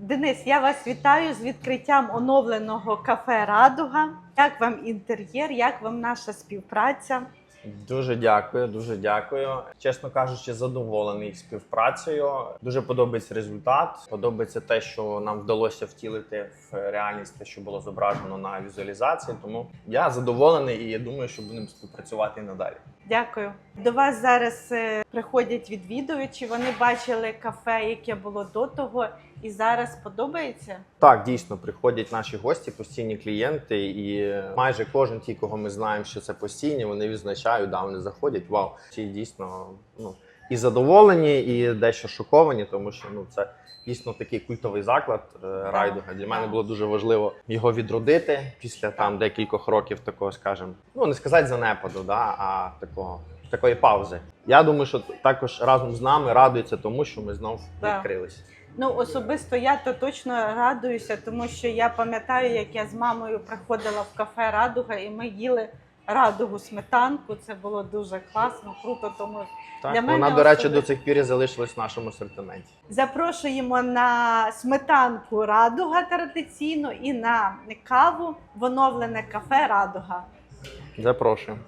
Денис, я вас вітаю з відкриттям оновленого кафе Радуга. Як вам інтер'єр, як вам наша співпраця? Дуже дякую, дуже дякую. Чесно кажучи, задоволений співпрацею. Дуже подобається результат. Подобається те, що нам вдалося втілити в реальність те, що було зображено на візуалізації. Тому я задоволений і я думаю, що будемо співпрацювати і надалі. Дякую. До вас зараз е, приходять відвідувачі. Вони бачили кафе, яке було до того, і зараз подобається. Так, дійсно приходять наші гості, постійні клієнти, і майже кожен ті, кого ми знаємо, що це постійні, вони відзначають, да, вони заходять. Вау, ці дійсно ну і задоволені, і дещо шоковані, тому що ну це дійсно такий культовий заклад е, райдуга. Для мене було дуже важливо його відродити після там декількох років такого, скажімо, ну не сказати занепаду, да, а такого. Такої паузи. Я думаю, що також разом з нами радується тому, що ми знов Да. відкрилися. Ну особисто я то точно радуюся, тому що я пам'ятаю, як я з мамою приходила в кафе Радуга, і ми їли радугу сметанку. Це було дуже класно, круто. Тому Так, Для мене вона, до речі, до цих пір і залишилась в нашому асортименті. запрошуємо на сметанку Радуга традиційно і на каву в оновлене кафе Радуга. Запрошуємо.